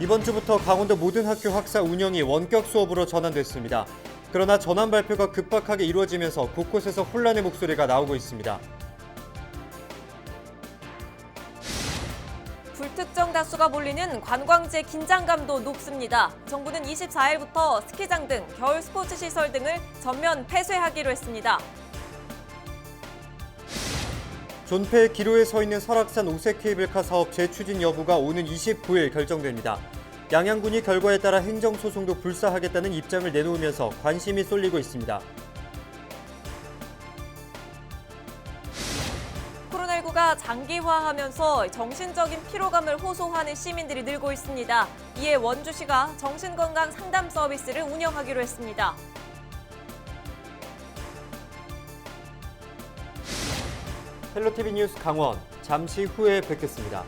이번 주부터 강원도 모든 학교 학사 운영이 원격 수업으로 전환됐습니다. 그러나 전환 발표가 급박하게 이루어지면서 곳곳에서 혼란의 목소리가 나오고 있습니다. 불특정 다수가 몰리는 관광지의 긴장감도 높습니다. 정부는 24일부터 스키장 등 겨울 스포츠 시설 등을 전면 폐쇄하기로 했습니다. 존폐의 기로에 서 있는 설악산 오색 케이블카 사업 재추진 여부가 오는 29일 결정됩니다. 양양군이 결과에 따라 행정소송도 불사하겠다는 입장을 내놓으면서 관심이 쏠리고 있습니다. 코로나19가 장기화하면서 정신적인 피로감을 호소하는 시민들이 늘고 있습니다. 이에 원주시가 정신건강 상담 서비스를 운영하기로 했습니다. 헬로티비 뉴스 강원 잠시 후에 뵙겠습니다.